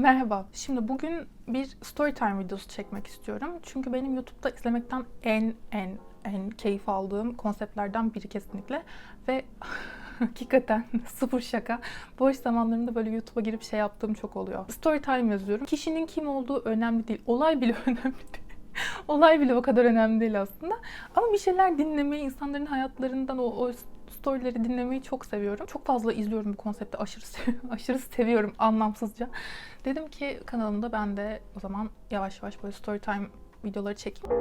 Merhaba. Şimdi bugün bir story time videosu çekmek istiyorum. Çünkü benim YouTube'da izlemekten en en en keyif aldığım konseptlerden biri kesinlikle. Ve hakikaten sıfır şaka. Boş zamanlarımda böyle YouTube'a girip şey yaptığım çok oluyor. Story time yazıyorum. Kişinin kim olduğu önemli değil. Olay bile önemli değil. Olay bile o kadar önemli değil aslında. Ama bir şeyler dinlemeyi, insanların hayatlarından o, o storyleri dinlemeyi çok seviyorum. Çok fazla izliyorum bu konsepti. Aşırı sev- aşırı seviyorum anlamsızca. Dedim ki kanalımda ben de o zaman yavaş yavaş böyle story time videoları çekeyim.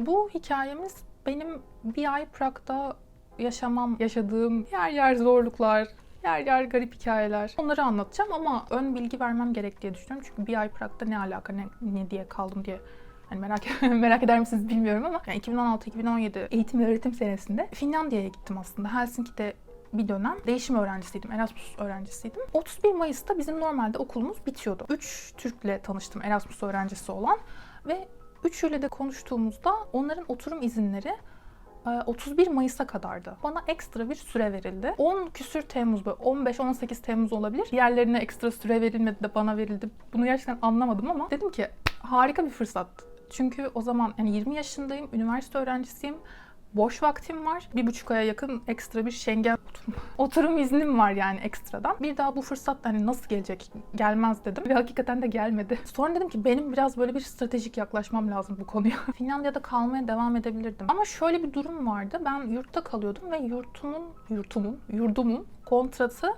Bu hikayemiz benim bir ay Prag'da yaşamam, yaşadığım yer yer zorluklar, yer yer garip hikayeler. Onları anlatacağım ama ön bilgi vermem gerek diye düşünüyorum. Çünkü bir ay Prag'da ne alaka, ne, ne diye kaldım diye Hani merak merak eder misiniz bilmiyorum ama yani 2016-2017 eğitim ve öğretim senesinde Finlandiya'ya gittim aslında. Helsinki'de bir dönem değişim öğrencisiydim, Erasmus öğrencisiydim. 31 Mayıs'ta bizim normalde okulumuz bitiyordu. 3 Türk'le tanıştım Erasmus öğrencisi olan ve üçüyle de konuştuğumuzda onların oturum izinleri e, 31 Mayıs'a kadardı. Bana ekstra bir süre verildi. 10 küsür Temmuz böyle 15-18 Temmuz olabilir. Diğerlerine ekstra süre verilmedi de bana verildi. Bunu gerçekten anlamadım ama dedim ki harika bir fırsat. Çünkü o zaman yani 20 yaşındayım, üniversite öğrencisiyim. Boş vaktim var. Bir buçuk aya yakın ekstra bir Schengen oturum, oturum iznim var yani ekstradan. Bir daha bu fırsat hani nasıl gelecek? Gelmez dedim. Ve hakikaten de gelmedi. Sonra dedim ki benim biraz böyle bir stratejik yaklaşmam lazım bu konuya. Finlandiya'da kalmaya devam edebilirdim. Ama şöyle bir durum vardı. Ben yurtta kalıyordum ve yurtumun, yurtumun, yurdumun kontratı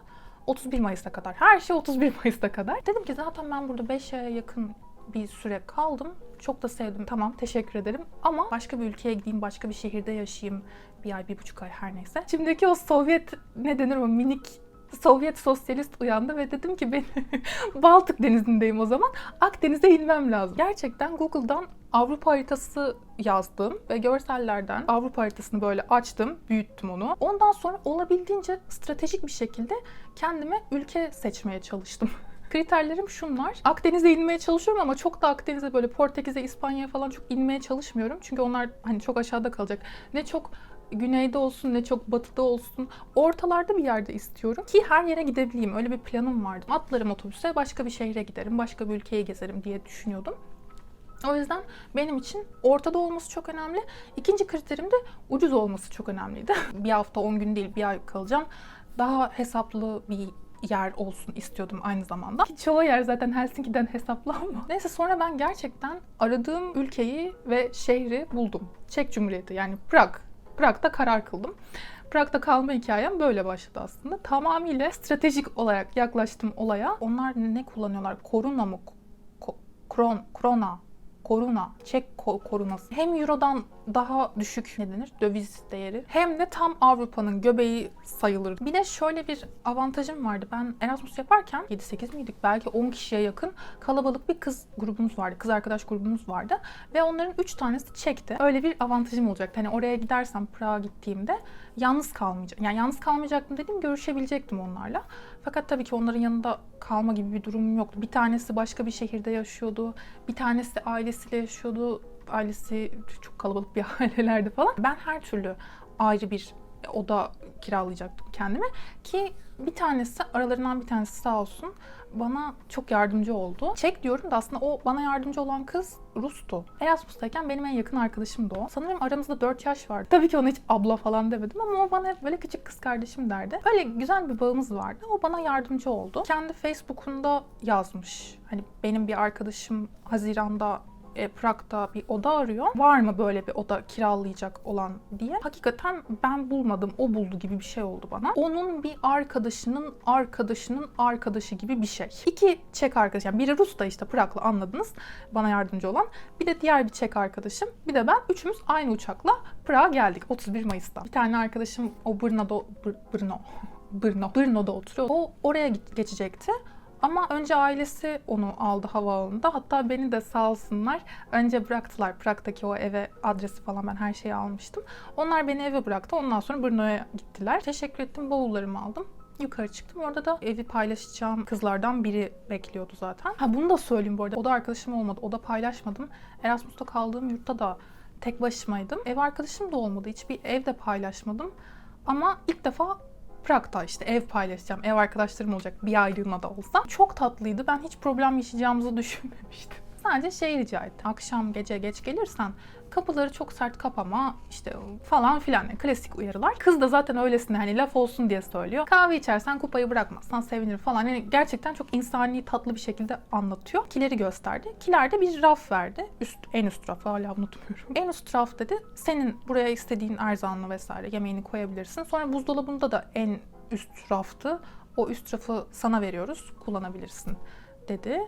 31 Mayıs'a kadar. Her şey 31 Mayıs'a kadar. Dedim ki zaten ben burada 5 aya yakın bir süre kaldım. Çok da sevdim. Tamam teşekkür ederim. Ama başka bir ülkeye gideyim, başka bir şehirde yaşayayım. Bir ay, bir buçuk ay her neyse. Şimdiki o Sovyet ne denir o minik Sovyet sosyalist uyandı ve dedim ki ben Baltık denizindeyim o zaman. Akdeniz'e inmem lazım. Gerçekten Google'dan Avrupa haritası yazdım ve görsellerden Avrupa haritasını böyle açtım, büyüttüm onu. Ondan sonra olabildiğince stratejik bir şekilde kendime ülke seçmeye çalıştım. Kriterlerim şunlar. Akdeniz'e inmeye çalışıyorum ama çok da Akdeniz'e böyle Portekiz'e, İspanya'ya falan çok inmeye çalışmıyorum. Çünkü onlar hani çok aşağıda kalacak. Ne çok güneyde olsun ne çok batıda olsun. Ortalarda bir yerde istiyorum ki her yere gidebileyim. Öyle bir planım vardı. Atlarım otobüse başka bir şehre giderim, başka bir ülkeye gezerim diye düşünüyordum. O yüzden benim için ortada olması çok önemli. İkinci kriterim de ucuz olması çok önemliydi. bir hafta 10 gün değil bir ay kalacağım. Daha hesaplı bir yer olsun istiyordum aynı zamanda. Ki çoğu yer zaten Helsinki'den hesaplı ama. Neyse sonra ben gerçekten aradığım ülkeyi ve şehri buldum. Çek Cumhuriyeti yani Prag. Prag'da karar kıldım. Prag'da kalma hikayem böyle başladı aslında. Tamamıyla stratejik olarak yaklaştım olaya. Onlar ne kullanıyorlar? Koruna mı? Ko- kron, krona, koruna, Çek ko- korunası. Hem Euro'dan daha düşük ne denir? Döviz değeri. Hem de tam Avrupa'nın göbeği sayılır. Bir de şöyle bir avantajım vardı. Ben Erasmus yaparken 7-8 miydik? Belki 10 kişiye yakın kalabalık bir kız grubumuz vardı. Kız arkadaş grubumuz vardı. Ve onların 3 tanesi Çek'ti. Öyle bir avantajım olacaktı. Hani oraya gidersem Prag'a gittiğimde yalnız kalmayacağım. Yani yalnız kalmayacaktım dediğim görüşebilecektim onlarla. Fakat tabii ki onların yanında kalma gibi bir durumum yoktu. Bir tanesi başka bir şehirde yaşıyordu. Bir tanesi ailesiyle yaşıyordu. Ailesi çok kalabalık bir ailelerdi falan. Ben her türlü ayrı bir oda kiralayacaktım kendime. Ki bir tanesi, aralarından bir tanesi sağ olsun bana çok yardımcı oldu. Çek diyorum da aslında o bana yardımcı olan kız Rus'tu. Erasmus'tayken benim en yakın arkadaşımdı o. Sanırım aramızda 4 yaş vardı. Tabii ki ona hiç abla falan demedim ama o bana hep böyle küçük kız kardeşim derdi. Öyle güzel bir bağımız vardı. O bana yardımcı oldu. Kendi Facebook'unda yazmış. Hani benim bir arkadaşım Haziran'da e, Prag'da bir oda arıyor. Var mı böyle bir oda kiralayacak olan diye. Hakikaten ben bulmadım, o buldu gibi bir şey oldu bana. Onun bir arkadaşının arkadaşının arkadaşı gibi bir şey. İki Çek arkadaş, yani biri Rus da işte Prag'la anladınız bana yardımcı olan. Bir de diğer bir Çek arkadaşım. Bir de ben üçümüz aynı uçakla Prag'a geldik 31 Mayıs'ta. Bir tane arkadaşım o Brno'da, Br- Brno, Brno, Brno'da oturuyor. O oraya geçecekti. Ama önce ailesi onu aldı havaalanında. Hatta beni de sağ olsunlar önce bıraktılar. Prag'daki o eve adresi falan ben her şeyi almıştım. Onlar beni eve bıraktı. Ondan sonra Brno'ya gittiler. Teşekkür ettim. Bavullarımı aldım. Yukarı çıktım. Orada da evi paylaşacağım kızlardan biri bekliyordu zaten. Ha bunu da söyleyeyim bu arada. O da arkadaşım olmadı. O da paylaşmadım. Erasmus'ta kaldığım yurtta da tek başımaydım. Ev arkadaşım da olmadı. Hiçbir ev de paylaşmadım. Ama ilk defa Prag'da işte ev paylaşacağım, ev arkadaşlarım olacak bir aylığına da olsa. Çok tatlıydı. Ben hiç problem yaşayacağımızı düşünmemiştim. Sadece şey rica etti. Akşam gece geç gelirsen kapıları çok sert kapama işte falan filan yani klasik uyarılar. Kız da zaten öylesine hani laf olsun diye söylüyor. Kahve içersen kupayı bırakmazsan sevinirim falan. Yani gerçekten çok insani tatlı bir şekilde anlatıyor. Kileri gösterdi. Kilerde bir raf verdi. Üst, en üst raf hala unutmuyorum. En üst raf dedi senin buraya istediğin erzanını vesaire yemeğini koyabilirsin. Sonra buzdolabında da en üst raftı. O üst rafı sana veriyoruz kullanabilirsin dedi.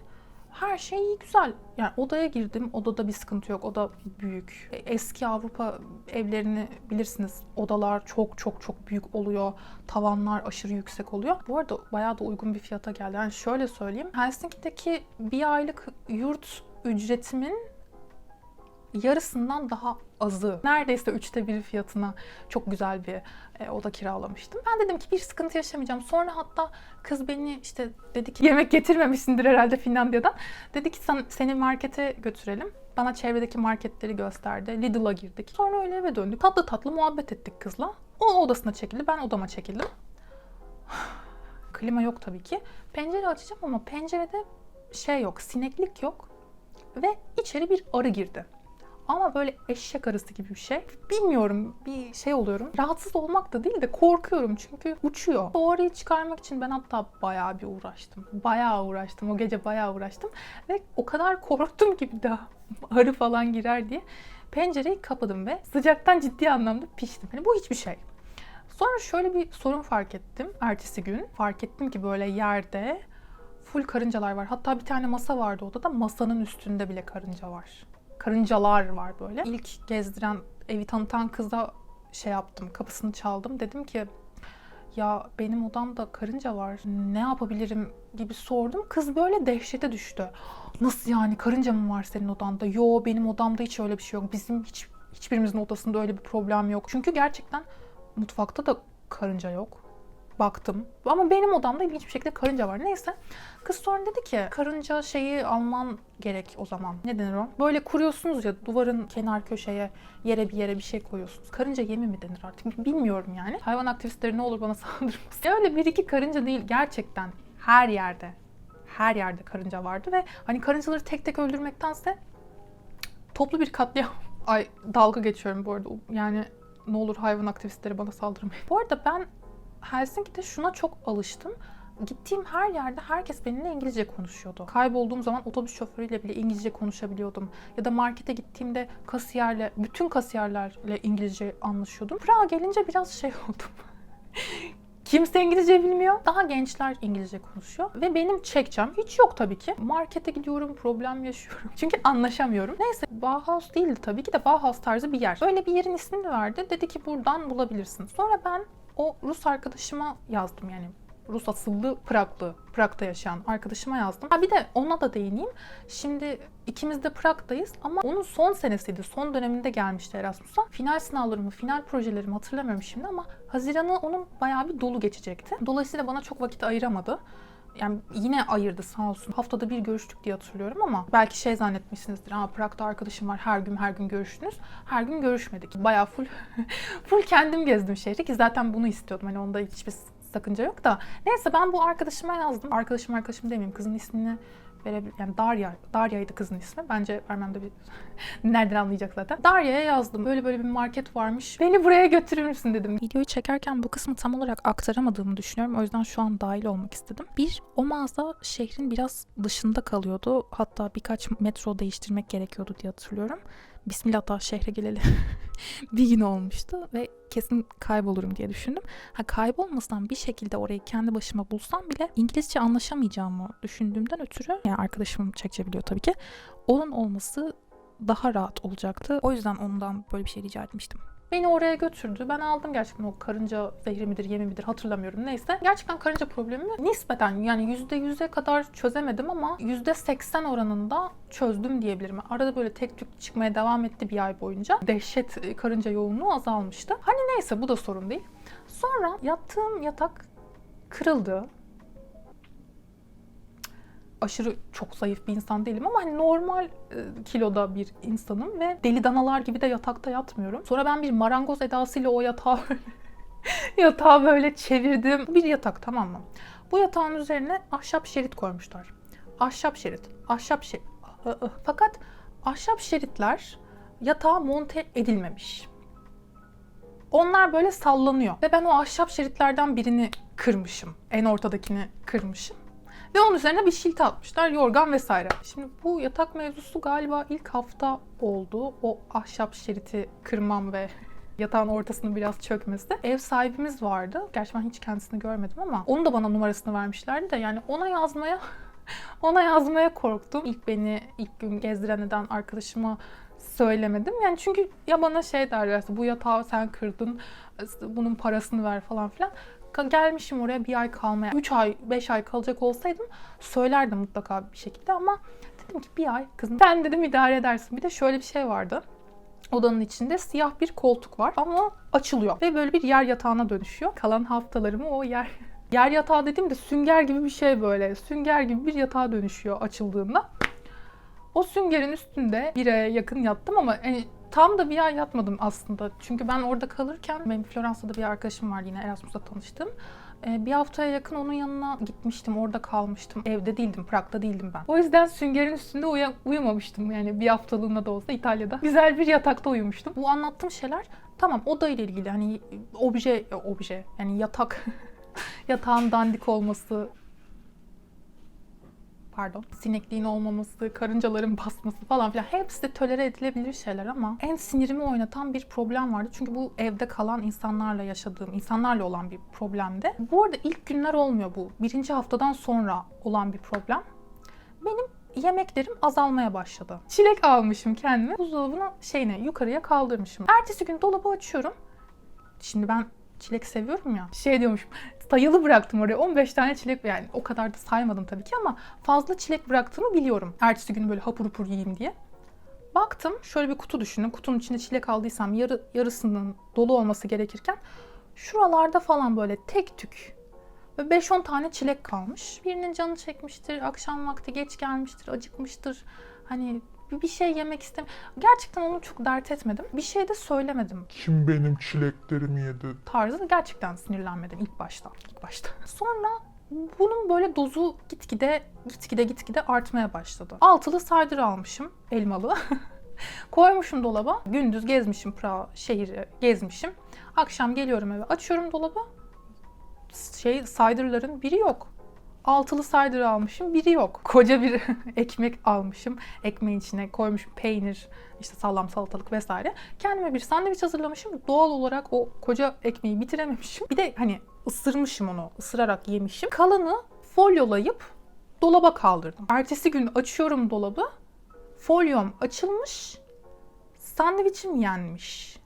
Her şey iyi güzel. Yani odaya girdim. Odada bir sıkıntı yok. Oda büyük. E, Eski Avrupa evlerini bilirsiniz. Odalar çok çok çok büyük oluyor. Tavanlar aşırı yüksek oluyor. Bu arada bayağı da uygun bir fiyata geldi. Yani şöyle söyleyeyim. Helsinki'deki bir aylık yurt ücretimin yarısından daha azı. Neredeyse üçte biri fiyatına çok güzel bir e, oda kiralamıştım. Ben dedim ki bir sıkıntı yaşamayacağım. Sonra hatta kız beni işte dedi ki yemek getirmemişsindir herhalde Finlandiya'dan. Dedi ki sen, seni markete götürelim. Bana çevredeki marketleri gösterdi. Lidl'a girdik. Sonra öyle eve döndük. Tatlı tatlı muhabbet ettik kızla. O odasına çekildi. Ben odama çekildim. Klima yok tabii ki. Pencere açacağım ama pencerede şey yok, sineklik yok. Ve içeri bir arı girdi. Ama böyle eşek arısı gibi bir şey. Bilmiyorum bir şey oluyorum. Rahatsız olmak da değil de korkuyorum çünkü uçuyor. O arıyı çıkarmak için ben hatta bayağı bir uğraştım. Bayağı uğraştım. O gece bayağı uğraştım. Ve o kadar korktum ki bir daha arı falan girer diye. Pencereyi kapadım ve sıcaktan ciddi anlamda piştim. Hani bu hiçbir şey. Sonra şöyle bir sorun fark ettim. Ertesi gün fark ettim ki böyle yerde full karıncalar var. Hatta bir tane masa vardı odada. Masanın üstünde bile karınca var karıncalar var böyle. İlk gezdiren, evi tanıtan kıza şey yaptım, kapısını çaldım. Dedim ki ya benim odamda karınca var, ne yapabilirim gibi sordum. Kız böyle dehşete düştü. Nasıl yani karınca mı var senin odanda? Yo benim odamda hiç öyle bir şey yok. Bizim hiç hiçbirimizin odasında öyle bir problem yok. Çünkü gerçekten mutfakta da karınca yok baktım. Ama benim odamda ilginç bir şekilde karınca var. Neyse. Kız sonra dedi ki karınca şeyi alman gerek o zaman. Ne denir o? Böyle kuruyorsunuz ya duvarın kenar köşeye yere bir yere bir şey koyuyorsunuz. Karınca yemi mi denir artık bilmiyorum yani. Hayvan aktivistleri ne olur bana saldırmasın. Ya öyle bir iki karınca değil gerçekten her yerde. Her yerde karınca vardı ve hani karıncaları tek tek öldürmektense toplu bir katliam. Ay dalga geçiyorum bu arada. Yani ne olur hayvan aktivistleri bana saldırmayın. Bu arada ben Helsinki'de şuna çok alıştım. Gittiğim her yerde herkes benimle İngilizce konuşuyordu. Kaybolduğum zaman otobüs şoförüyle bile İngilizce konuşabiliyordum. Ya da markete gittiğimde kasiyerle, bütün kasiyerlerle İngilizce anlaşıyordum. Prag'a gelince biraz şey oldum. Kimse İngilizce bilmiyor. Daha gençler İngilizce konuşuyor. Ve benim çekeceğim hiç yok tabii ki. Markete gidiyorum, problem yaşıyorum. Çünkü anlaşamıyorum. Neyse Bauhaus değildi tabii ki de Bauhaus tarzı bir yer. Öyle bir yerin ismini verdi. Dedi ki buradan bulabilirsin. Sonra ben o Rus arkadaşıma yazdım yani. Rus asıllı Praglı, Prag'da yaşayan arkadaşıma yazdım. Ha bir de ona da değineyim. Şimdi ikimiz de Prag'dayız ama onun son senesiydi. Son döneminde gelmişti Erasmus'a. Final sınavlarımı, final projelerimi hatırlamıyorum şimdi ama Haziran'ı onun bayağı bir dolu geçecekti. Dolayısıyla bana çok vakit ayıramadı. Yani yine ayırdı sağ olsun. Haftada bir görüştük diye hatırlıyorum ama belki şey zannetmişsinizdir. Aa Prag'da arkadaşım var her gün her gün görüştünüz. Her gün görüşmedik. Bayağı full full kendim gezdim şehri ki zaten bunu istiyordum. Hani onda hiçbir sakınca yok da. Neyse ben bu arkadaşıma yazdım. Arkadaşım arkadaşım demeyeyim. Kızın ismini verebilir. Yani Darya. Darya'ydı kızın ismi. Bence vermemde bir... Nereden anlayacak zaten. Darya'ya yazdım. Böyle böyle bir market varmış. Beni buraya götürür müsün dedim. Videoyu çekerken bu kısmı tam olarak aktaramadığımı düşünüyorum. O yüzden şu an dahil olmak istedim. Bir, o mağaza şehrin biraz dışında kalıyordu. Hatta birkaç metro değiştirmek gerekiyordu diye hatırlıyorum. Bismillah daha şehre geleli bir gün olmuştu ve kesin kaybolurum diye düşündüm. Ha kaybolmasam bir şekilde orayı kendi başıma bulsam bile İngilizce anlaşamayacağımı düşündüğümden ötürü yani arkadaşım Çekçe biliyor tabii ki. Onun olması daha rahat olacaktı. O yüzden ondan böyle bir şey rica etmiştim. Beni oraya götürdü. Ben aldım gerçekten o karınca zehri midir, yemi midir hatırlamıyorum neyse. Gerçekten karınca problemimi nispeten yani %100'e kadar çözemedim ama %80 oranında çözdüm diyebilirim. Arada böyle tek tük çıkmaya devam etti bir ay boyunca. Dehşet karınca yoğunluğu azalmıştı. Hani neyse bu da sorun değil. Sonra yattığım yatak kırıldı aşırı çok zayıf bir insan değilim ama hani normal e, kiloda bir insanım ve deli danalar gibi de yatakta yatmıyorum. Sonra ben bir marangoz edasıyla o yatağı Yatağı böyle çevirdim. Bir yatak tamam mı? Bu yatağın üzerine ahşap şerit koymuşlar. Ahşap şerit. Ahşap şerit. Fakat ahşap şeritler yatağa monte edilmemiş. Onlar böyle sallanıyor. Ve ben o ahşap şeritlerden birini kırmışım. En ortadakini kırmışım. Ve onun üzerine bir şilt atmışlar, yorgan vesaire. Şimdi bu yatak mevzusu galiba ilk hafta oldu. O ahşap şeriti kırmam ve yatağın ortasının biraz çökmesi. Ev sahibimiz vardı. Gerçi ben hiç kendisini görmedim ama onun da bana numarasını vermişlerdi de yani ona yazmaya ona yazmaya korktum. İlk beni ilk gün gezdiren eden arkadaşıma söylemedim. Yani çünkü ya bana şey derler bu yatağı sen kırdın bunun parasını ver falan filan. Gelmişim oraya bir ay kalmaya. 3 ay, 5 ay kalacak olsaydım söylerdim mutlaka bir şekilde ama dedim ki bir ay kızım sen dedim idare edersin. Bir de şöyle bir şey vardı. Odanın içinde siyah bir koltuk var ama açılıyor ve böyle bir yer yatağına dönüşüyor. Kalan haftalarımı o yer yer yatağı dediğimde sünger gibi bir şey böyle. Sünger gibi bir yatağa dönüşüyor açıldığında. O süngerin üstünde bir aya yakın yattım ama hani tam da bir ay yatmadım aslında. Çünkü ben orada kalırken benim Floransa'da bir arkadaşım vardı yine Erasmus'ta tanıştım. Ee, Bir haftaya yakın onun yanına gitmiştim. Orada kalmıştım. Evde değildim. Prag'da değildim ben. O yüzden süngerin üstünde uya- uyumamıştım. Yani bir haftalığına da olsa İtalya'da. Güzel bir yatakta uyumuştum. Bu anlattığım şeyler tamam oda ile ilgili. Hani obje, obje yani yatak. Yatağın dandik olması, pardon, sinekliğin olmaması, karıncaların basması falan filan hepsi de tolere edilebilir şeyler ama en sinirimi oynatan bir problem vardı. Çünkü bu evde kalan insanlarla yaşadığım, insanlarla olan bir problemdi. Bu arada ilk günler olmuyor bu. Birinci haftadan sonra olan bir problem. Benim yemeklerim azalmaya başladı. Çilek almışım kendime. Buzdolabına şeyine yukarıya kaldırmışım. Ertesi gün dolabı açıyorum. Şimdi ben çilek seviyorum ya. Şey diyormuşum. Sayılı bıraktım oraya. 15 tane çilek yani o kadar da saymadım tabii ki ama fazla çilek bıraktığımı biliyorum. Ertesi gün böyle hapur hapur yiyeyim diye. Baktım şöyle bir kutu düşünün. Kutunun içinde çilek aldıysam yarı, yarısının dolu olması gerekirken şuralarda falan böyle tek tük ve 5-10 tane çilek kalmış. Birinin canı çekmiştir, akşam vakti geç gelmiştir, acıkmıştır. Hani bir şey yemek istem. Gerçekten onu çok dert etmedim. Bir şey de söylemedim Kim benim çileklerimi yedi? tarzı gerçekten sinirlenmedim ilk başta. İlk başta. Sonra bunun böyle dozu gitgide gitgide gitgide artmaya başladı. Altılı cider almışım elmalı. Koymuşum dolaba. Gündüz gezmişim Prag şehri gezmişim. Akşam geliyorum eve açıyorum dolaba. Şey cider'ların biri yok. Altılı cider almışım, biri yok. Koca bir ekmek almışım. Ekmeğin içine koymuşum peynir, işte salam, salatalık vesaire. Kendime bir sandviç hazırlamışım. Doğal olarak o koca ekmeği bitirememişim. Bir de hani ısırmışım onu, ısırarak yemişim. Kalanı folyolayıp dolaba kaldırdım. Ertesi gün açıyorum dolabı. Folyom açılmış. Sandviçim yenmiş.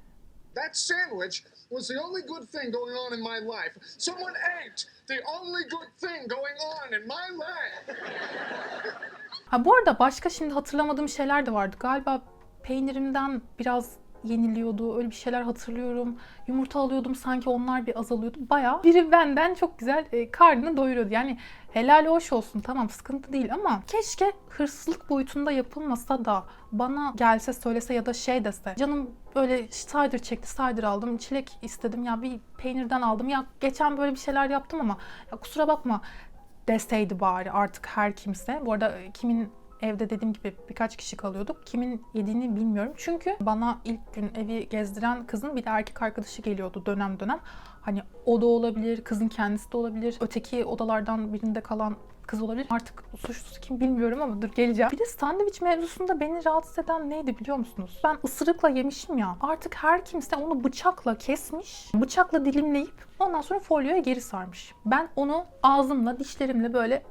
That sandwich was the only good thing going on in my life. Someone ate the only good thing going on in my life. Ha bu arada başka şimdi hatırlamadığım şeyler de vardı. Galiba peynirimden biraz yeniliyordu. Öyle bir şeyler hatırlıyorum. Yumurta alıyordum sanki onlar bir azalıyordu. Bayağı biri benden çok güzel e, karnını doyuruyordu. Yani helal hoş olsun tamam sıkıntı değil ama keşke hırsızlık boyutunda yapılmasa da bana gelse söylese ya da şey dese. Canım böyle cider çekti cider aldım çilek istedim ya bir peynirden aldım ya geçen böyle bir şeyler yaptım ama ya kusura bakma deseydi bari artık her kimse. Bu arada kimin evde dediğim gibi birkaç kişi kalıyorduk. Kimin yediğini bilmiyorum. Çünkü bana ilk gün evi gezdiren kızın bir de erkek arkadaşı geliyordu dönem dönem. Hani o da olabilir, kızın kendisi de olabilir. Öteki odalardan birinde kalan kız olabilir. Artık suçlusu kim bilmiyorum ama dur geleceğim. Bir de sandviç mevzusunda beni rahatsız eden neydi biliyor musunuz? Ben ısırıkla yemişim ya. Artık her kimse onu bıçakla kesmiş. Bıçakla dilimleyip ondan sonra folyoya geri sarmış. Ben onu ağzımla, dişlerimle böyle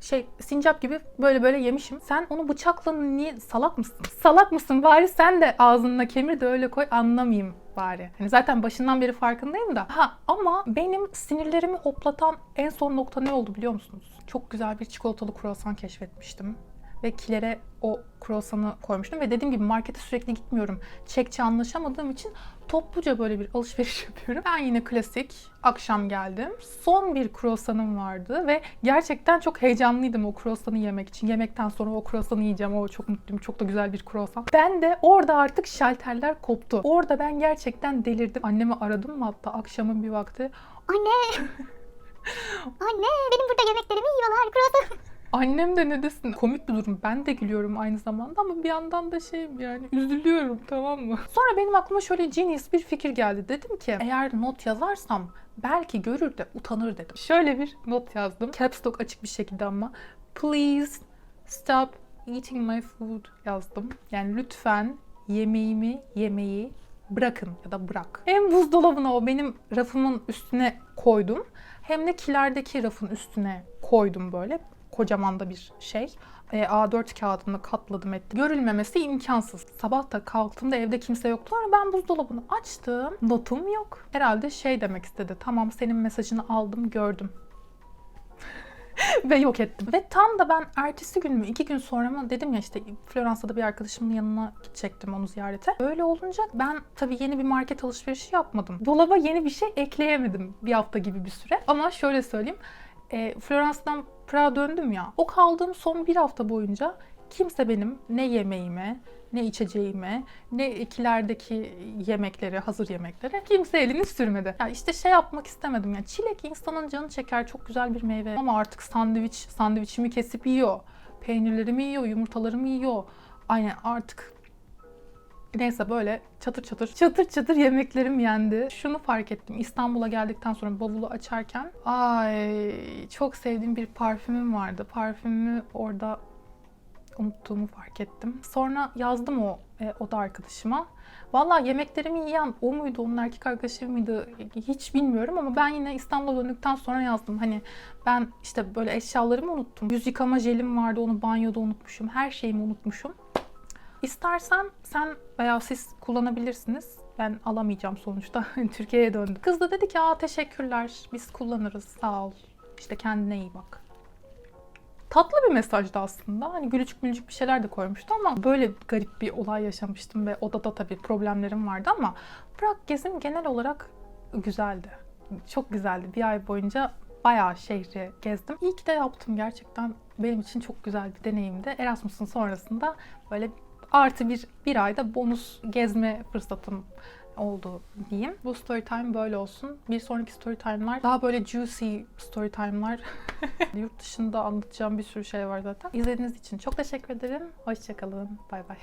şey sincap gibi böyle böyle yemişim. Sen onu bıçakla niye salak mısın? Salak mısın? Bari sen de ağzınla kemir de öyle koy anlamayayım bari. Hani zaten başından beri farkındayım da. Ha ama benim sinirlerimi hoplatan en son nokta ne oldu biliyor musunuz? Çok güzel bir çikolatalı kruvasan keşfetmiştim. Ve kilere o kruvasanı koymuştum. Ve dediğim gibi markete sürekli gitmiyorum. Çekçe anlaşamadığım için topluca böyle bir alışveriş yapıyorum. Ben yine klasik akşam geldim. Son bir kruvasanım vardı ve gerçekten çok heyecanlıydım o kruvasanı yemek için. Yemekten sonra o kruvasanı yiyeceğim. O çok mutluyum. Çok da güzel bir kruvasan. Ben de orada artık şalterler koptu. Orada ben gerçekten delirdim. Annemi aradım mı hatta akşamın bir vakti. Anne. Anne benim burada yemeklerimi yiyorlar. Kruvasan. Annem de ne desin? Komik bir durum. Ben de gülüyorum aynı zamanda ama bir yandan da şey yani üzülüyorum tamam mı? Sonra benim aklıma şöyle genius bir fikir geldi. Dedim ki eğer not yazarsam belki görür de utanır dedim. Şöyle bir not yazdım. Caps lock açık bir şekilde ama. Please stop eating my food yazdım. Yani lütfen yemeğimi yemeyi bırakın ya da bırak. Hem buzdolabına o benim rafımın üstüne koydum. Hem de kilerdeki rafın üstüne koydum böyle. Kocaman da bir şey. E, A4 kağıdını katladım ettim. Görülmemesi imkansız. Sabah da kalktığımda evde kimse yoktu. Sonra ben buzdolabını açtım. Notum yok. Herhalde şey demek istedi. Tamam senin mesajını aldım gördüm. ve yok ettim. Ve tam da ben ertesi gün mü iki gün sonra mı dedim ya işte Floransa'da bir arkadaşımın yanına gidecektim onu ziyarete. Öyle olunca ben tabii yeni bir market alışverişi yapmadım. Dolaba yeni bir şey ekleyemedim bir hafta gibi bir süre. Ama şöyle söyleyeyim. E, Floransa'dan Prag'a döndüm ya. O kaldığım son bir hafta boyunca kimse benim ne yemeğime, ne içeceğime, ne ikilerdeki yemekleri, hazır yemeklere kimse elini sürmedi. Ya işte şey yapmak istemedim ya. Çilek insanın canı çeker. Çok güzel bir meyve. Ama artık sandviç, sandviçimi kesip yiyor. Peynirlerimi yiyor, yumurtalarımı yiyor. Aynen artık Neyse böyle çatır çatır çatır çatır yemeklerim yendi. Şunu fark ettim. İstanbul'a geldikten sonra bavulu açarken ay çok sevdiğim bir parfümüm vardı. Parfümümü orada unuttuğumu fark ettim. Sonra yazdım o e, oda arkadaşıma. Valla yemeklerimi yiyen o muydu, onun erkek arkadaşı mıydı hiç bilmiyorum ama ben yine İstanbul'a döndükten sonra yazdım. Hani ben işte böyle eşyalarımı unuttum. Yüz yıkama jelim vardı, onu banyoda unutmuşum. Her şeyimi unutmuşum. İstersen sen veya siz kullanabilirsiniz. Ben alamayacağım sonuçta. Türkiye'ye döndüm. Kız da dedi ki aa teşekkürler biz kullanırız sağ ol. İşte kendine iyi bak. Tatlı bir mesajdı aslında. Hani gülücük gülücük bir şeyler de koymuştu ama böyle garip bir olay yaşamıştım ve odada tabii problemlerim vardı ama Prag gezim genel olarak güzeldi. Çok güzeldi. Bir ay boyunca bayağı şehri gezdim. İyi ki de yaptım gerçekten. Benim için çok güzel bir deneyimdi. Erasmus'un sonrasında böyle artı bir, bir ayda bonus gezme fırsatım oldu diyeyim. Bu story time böyle olsun. Bir sonraki story time'lar daha böyle juicy story time'lar. Yurt dışında anlatacağım bir sürü şey var zaten. İzlediğiniz için çok teşekkür ederim. Hoşçakalın. Bay bay.